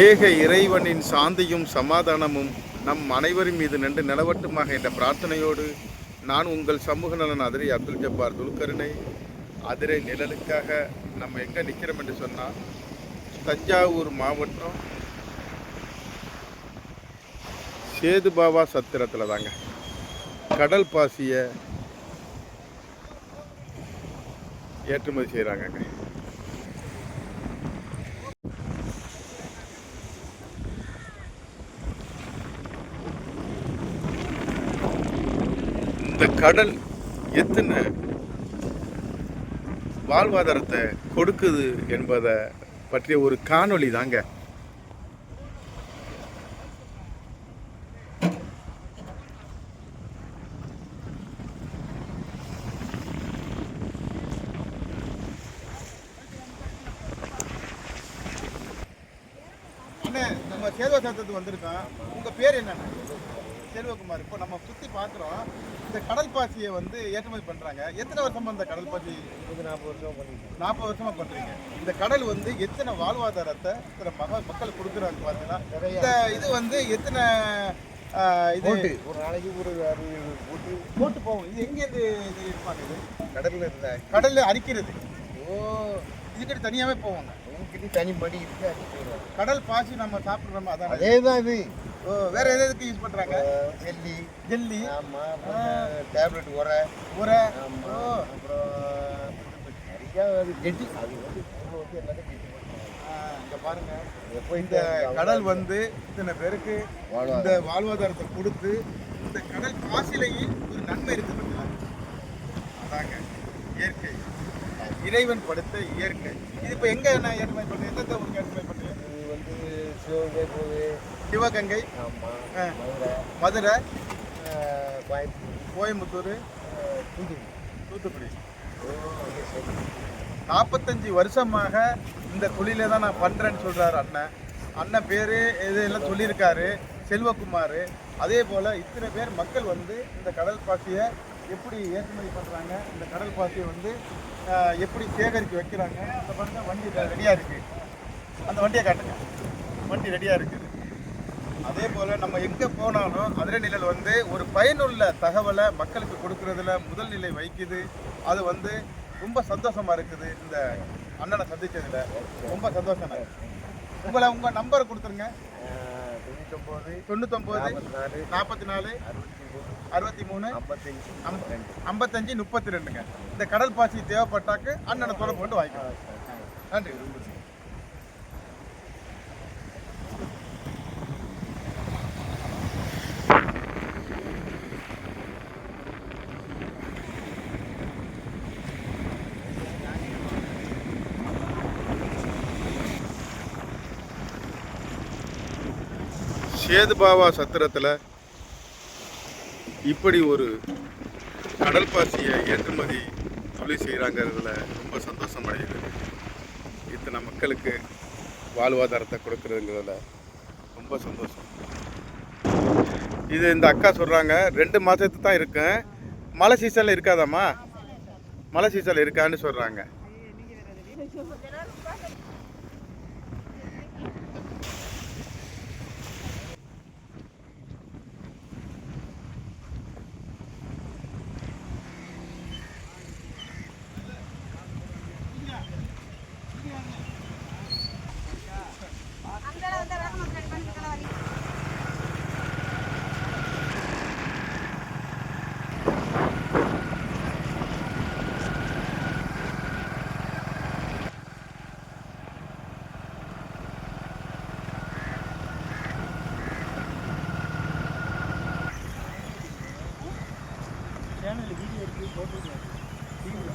ஏக இறைவனின் சாந்தியும் சமாதானமும் நம் அனைவரின் மீது நின்று நிலவட்டுமாக என்ற பிரார்த்தனையோடு நான் உங்கள் சமூக நலன் அதிரை அப்துல் ஜப்பார் துல்கருணை அதிரை நிழலுக்காக நம்ம எங்கே நிற்கிறோம் என்று சொன்னால் தஞ்சாவூர் மாவட்டம் சேதுபாவா சத்திரத்தில் தாங்க. கடல் பாசியை ஏற்றுமதி செய்கிறாங்க இந்த கடல் எத்தனை வாழ்வாதாரத்தை கொடுக்குது என்பதை பற்றிய ஒரு காணொளி தாங்க. அண்ணே நம்ம சேதோ சத்தத்துக்கு வந்திருக்கோம். உங்க பேர் என்னண்ணே? செல்வகுமார் இப்போ நம்ம சுற்றி பார்க்குறோம் இந்த கடல் பாசியை வந்து ஏற்றுமதி பண்ணுறாங்க எத்தனை வருஷமா இந்த கடல் பாசி? இது நாற்பது வருஷம் பண்ணிட்டேன் நாற்பது வருஷமா பண்ணுறீங்க இந்த கடல் வந்து எத்தனை வாழ்வாதாரத்தை இத்தனை மக மக்கள் கொடுக்குறாங்க பார்த்தீங்கன்னா இந்த இது வந்து எத்தனை இது ஒரு நாளைக்கு ஒரு போட்டு. போட்டு போகும் இது எங்கேருந்து இது இருப்பாங்க இது? கடலில் இருந்த கடல்ல அரிக்கிறது. ஓ இதுக்கிட்ட தனியாகவே போவாங்க. உங்ககிட்ட தனி மடி இருக்கு போயிடுவாங்க கடல் பாசி நம்ம சாப்பிட்றோமா அதான்? அதே. தான் இது ஓ வேற எது எதுக்கு யூஸ் பண்ணுறாங்க ஜெல்லி. ஜெல்லி. ஆமாம் டேப்லெட் உரை. உரை. ஆமாம் அப்புறம் நிறையா அது கெட்டி அது வந்து வந்து எல்லாத்தையும் கெட்டி இங்கே பாருங்க. எப்போ இந்த கடல் வந்து இத்தனை பேருக்கு இந்த. வாழ்வாதாரத்தை கொடுத்து இந்த கடல் பாசிலையும் ஒரு நன்மை இருக்கு பார்த்தீங்களா? அதாங்க இயற்கை. இறைவன் படுத்த இயற்கை. இது இப்போ எங்க நான் ஏற்றுமதி பண்ணுறேன் எந்த ஊருக்கு ஏற்றுமதி பண்ணுறேன் வந்து சிவகங்கை போகுது. சிவகங்கை. ஆமாம். மதுரை. கோயம்புத்தூர். கோயம்புத்தூர். தூத்துக்குடி. தூத்துக்குடி. நாற்பத்தஞ்சு வருஷமாக இந்த தொழிலை தான் நான் பண்ணுறேன்னு சொல்கிறாரு அண்ணன். அண்ணன் பேர் இதெல்லாம் சொல்லியிருக்காரு. செல்வகுமார். அதே போல் இத்தனை பேர் மக்கள் வந்து இந்த கடல் பாசியை எப்படி ஏற்றுமதி பண்ணுறாங்க இந்த கடல் பாசியை வந்து எப்படி சேகரித்து வைக்கிறாங்க இந்த பாருங்க வண்டி ரெடியாக இருக்குது அந்த வண்டியை காட்டுங்க. வண்டி ரெடியாக இருக்குது அதே போல் நம்ம எங்கே போனாலும் அதிரை நிழல் வந்து ஒரு பயனுள்ள தகவலை மக்களுக்கு கொடுக்கறதுல முதல் நிலை வைக்குது அது வந்து ரொம்ப சந்தோஷமா இருக்குது. இந்த அண்ணனை சந்திச்சதுல ரொம்ப சந்தோஷம் உங்களை உங்கள் நம்பர் கொடுத்துருங்க. தொண்ணூத்தொம்பது தொண்ணூத்தொம்பது நாற்பத்தி நாலு நாற்பத்தி நாலு அறுபத்தி மூணு ஐம்பத்தஞ்சு ஐம்பத்தஞ்சு முப்பத்தி ரெண்டுங்க. இந்த கடல் பாசி தேவைப்பட்டாக்கு அண்ணனை தொடர்பு கொண்டு வாங்கிக்கலாம். நன்றி. சேதுபாவா சத்திரத்தில் இப்படி ஒரு கடல் பாசியை ஏற்றுமதி தொழில் செய்கிறாங்கிறதுல ரொம்ப சந்தோஷம் அடைகிறது இத்தனை மக்களுக்கு வாழ்வாதாரத்தை கொடுக்குறதுங்கிறதுல ரொம்ப சந்தோஷம். இது இந்த அக்கா சொல்கிறாங்க ரெண்டு மாதத்து தான் இருக்கேன். மழை சீசனில் இருக்காதாம்மா? மழை சீசனில் இருக்கான்னு சொல்கிறாங்க வீடியோ எடுத்து போட்டுருக்கேன் டிவியில்